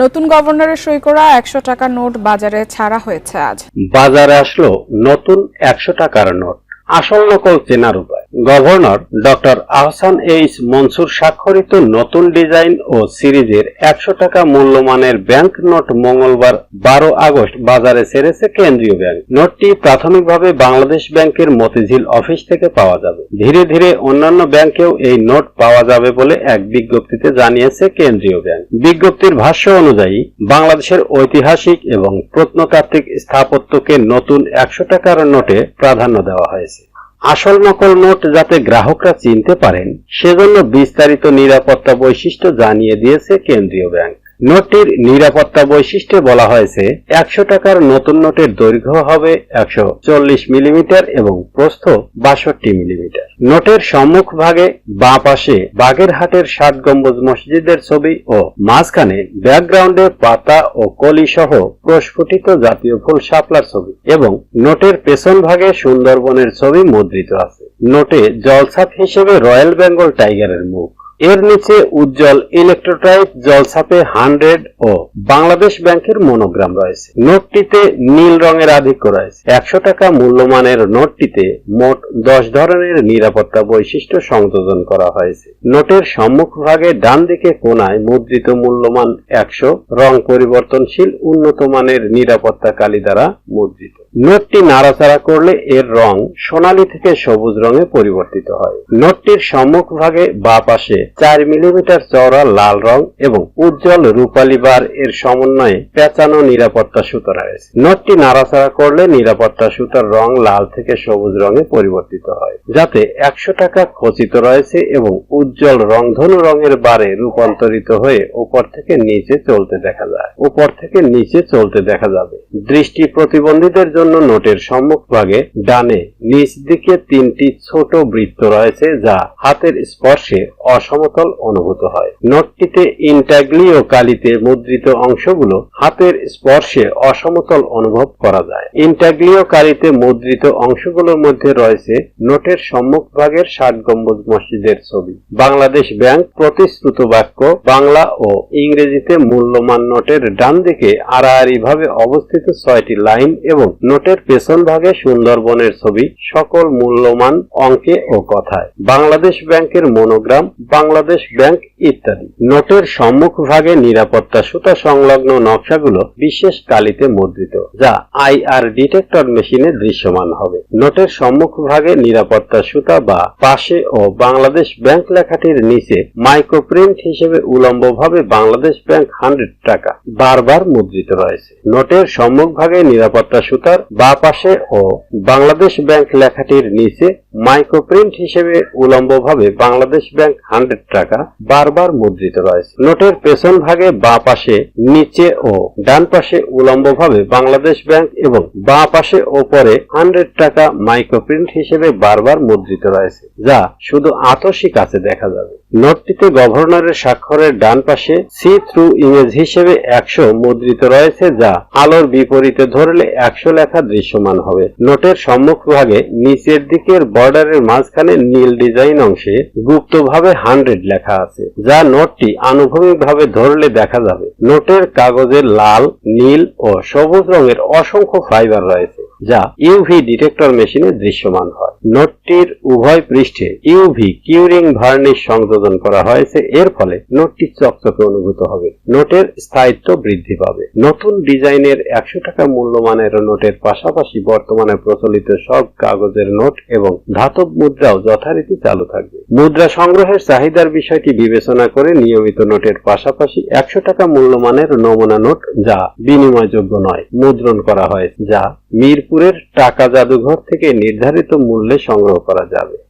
নতুন গভর্নরের সই করা একশো টাকার নোট বাজারে ছাড়া হয়েছে আজ। বাজারে আসলো নতুন একশো টাকার নোট। আসল নকল চেনার উপায় governor doctor Ahsan H Mansur স্বাক্ষরিত নতুন ডিজাইন ও সিরিজের একশো টাকা মূল্যমানের ব্যাংক নোট মঙ্গলবার বারো আগস্ট বাজারে ছেড়েছে কেন্দ্রীয় ব্যাংক। নোটটি প্রাথমিকভাবে বাংলাদেশ ব্যাংকের মতিঝিল অফিস থেকে পাওয়া যাবে। ধীরে ধীরে অন্যান্য ব্যাংকেও এই নোট পাওয়া যাবে বলে এক বিজ্ঞপ্তিতে জানিয়েছে কেন্দ্রীয় ব্যাংক। বিজ্ঞপ্তির ভাষ্য অনুযায়ী, বাংলাদেশের ঐতিহাসিক এবং প্রত্নতাত্ত্বিক স্থাপত্যকে নতুন একশো টাকার নোটে প্রাধান্য দেওয়া হয়েছে। আসল নকল নোট যাতে গ্রাহকরা চিনতে পারেন, সেজন্য বিস্তারিত নিরাপত্তা বৈশিষ্ট্য জানিয়ে দিয়েছে কেন্দ্রীয় ব্যাংক। নোটটির নিরাপত্তা বৈশিষ্ট্যে বলা হয়েছে, একশো টাকার নতুন নোটের দৈর্ঘ্য হবে একশো চল্লিশ মিলিমিটার এবং প্রস্থ বাষট্টি মিলিমিটার। নোটের সম্মুখ ভাগে বাঁ পাশে বাগেরহাটের ষাট গম্বুজ মসজিদের ছবি ও মাঝখানে ব্যাকগ্রাউন্ডে পাতা ও কলি সহ প্রস্ফুটিত জাতীয় ফুল শাপলার ছবি এবং নোটের পেছন ভাগে সুন্দরবনের ছবি মুদ্রিত আছে। নোটে জলছাপ হিসেবে রয়্যাল বেঙ্গল টাইগারের মুখ। এর নিচে উজ্জ্বল ইলেকট্রোটাইপ জলছাপে হান্ড্রেড ও বাংলাদেশ ব্যাংকের মনোগ্রাম রয়েছে। নোটটিতে নীল রঙের আধিক্য রয়েছে। একশো টাকা মূল্যমানের নোটটিতে মোট দশ ধরনের নিরাপত্তা বৈশিষ্ট্য সংযোজন করা হয়েছে। নোটের সম্মুখ ভাগে ডান দিকে কোনায় মুদ্রিত মূল্যমান একশো, রং পরিবর্তনশীল উন্নত মানের নিরাপত্তা কালি দ্বারা মুদ্রিত। নোটটি নাড়াচাড়া করলে এর রং সোনালী থেকে সবুজ রঙে পরিবর্তিত হয়। নোটটির সম্মুখ ভাগে বা পাশে চার মিলিমিটার চওড়া লাল রং এবং উজ্জ্বল রূপালী বার এর সমন্বয়ে পেঁচানো নিরাপত্তা সুতো রয়েছে। নোটটি নাড়াচাড়া করলে নিরাপত্তা সুতার রং লাল থেকে সবুজ রঙে পরিবর্তিত হয়, যাতে একশো টাকা খচিত রয়েছে এবং উজ্জ্বল রংধনু রঙের বারে রূপান্তরিত হয়ে উপর থেকে নিচে চলতে দেখা যায়। উপর থেকে নিচে চলতে দেখা যাবে। দৃষ্টি প্রতিবন্ধীদের জন্য নোটের সম্মুখ ভাগে ডানে নিচ দিকে তিনটি ছোট বৃত্ত রয়েছে যা হাতের স্পর্শে অসমতল অনুভূত হয়। নোটটিতে ইন্টাগ্লিও কালিতে মুদ্রিত অংশগুলো হাতের স্পর্শে অসমতল অনুভব করা যায়। ইন্টাগ্লিও কালিতে মুদ্রিত অংশগুলোর মধ্যে রয়েছে নোটের সম্মুখ ভাগের ষাট গম্বুজ মসজিদের ছবি। বাংলাদেশ ব্যাংক প্রতিশ্রুত বাক্য বাংলা ও ইংরেজিতে মূল্যমান নোটের ডান দিকে আড়াআড়ি ভাবে অবস্থিত ছয়টি লাইন এবং নোটের পেছন ভাগে সুন্দরবনের ছবি, সকল মূল্যমান অঙ্কে ও কথায়। বাংলাদেশ ব্যাংকের মনোগ্রাম, বাংলাদেশ ব্যাংক ইত্যাদি। নোটের সম্মুখ ভাগে নিরাপত্তা সুতা সংলগ্ন নকশাগুলো বিশেষ কালিতে মুদ্রিত, যা আইআর ডিটেক্টর মেশিনে দৃশ্যমান হবে। নোটের সম্মুখ ভাগে নিরাপত্তা সুতা বা পাশে ও বাংলাদেশ ব্যাংক লেখাটির নিচে মাইক্রোপ্রিন্ট হিসেবে উলম্বভাবে বাংলাদেশ ব্যাংক হান্ড্রেড টাকা বারবার মুদ্রিত রয়েছে। নোটের সম্মুখ ভাগে নিরাপত্তা সুতার বা পাশে ও বাংলাদেশ ব্যাংক লেখাটির নিচে মাইক্রোপ্রিন্ট হিসেবে উলম্বভাবে বাংলাদেশ ব্যাংক হান্ড্রেড টাকা বারবার মুদ্রিত রয়েছে। নোটের পেছন ভাগে বা পাশে, নিচে ও ডান পাশে উলম্বভাবে বাংলাদেশ ব্যাংক এবং বা পাশে ওপরে হান্ড্রেড টাকা মাইক্রোপ্রিন্ট হিসেবে বারবার মুদ্রিত রয়েছে, যা শুধু আতসী কাছে দেখা যাবে। নোটটিতে গভর্নরের স্বাক্ষরের ডান পাশে সি থ্রু ইমেজ হিসেবে একশো মুদ্রিত রয়েছে, যা আলোর বিপরীতে ধরলে একশো লেখা দৃশ্যমান হবে। নোটের সম্মুখ ভাগে নিচের দিকের বর্ডারের মাঝখানে নীল ডিজাইন অংশে গুপ্তভাবে হান্ড্রেড লেখা আছে, যা নোটটি আনুভূমিকভাবে ধরলে দেখা যাবে। নোটের কাগজে লাল, নীল ও সবুজ রঙের অসংখ্য ফাইবার রয়েছে। যা ইউভি ডিটেক্টর মেশিনে দৃশ্যমান হয়। নোটটির উভয় পৃষ্ঠে ইউভি কিউরিং ভার্নিশ সংযোজন করা হয়েছে। এর ফলে নোটটি চকচকে অনুভূত হবে। নোটের স্থায়িত্ব বৃদ্ধি পাবে। নতুন ডিজাইনের একশো টাকা মূল্যমানের নোটের পাশাপাশি বর্তমানে প্রচলিত সব কাগজের নোট এবং ধাতব মুদ্রাও যথারীতি চালু থাকবে। মুদ্রা সংগ্রহের চাহিদার বিষয়টি বিবেচনা করে নিয়মিত নোটের পাশাপাশি একশো টাকা মূল্যমানের নমুনা নোট যা বিনিময়যোগ্য নয়, মুদ্রণ করা হয়, যা মিরপুরের টাকা জাদুঘর থেকে নির্ধারিত মূল্যে সংগ্রহ করা যাবে।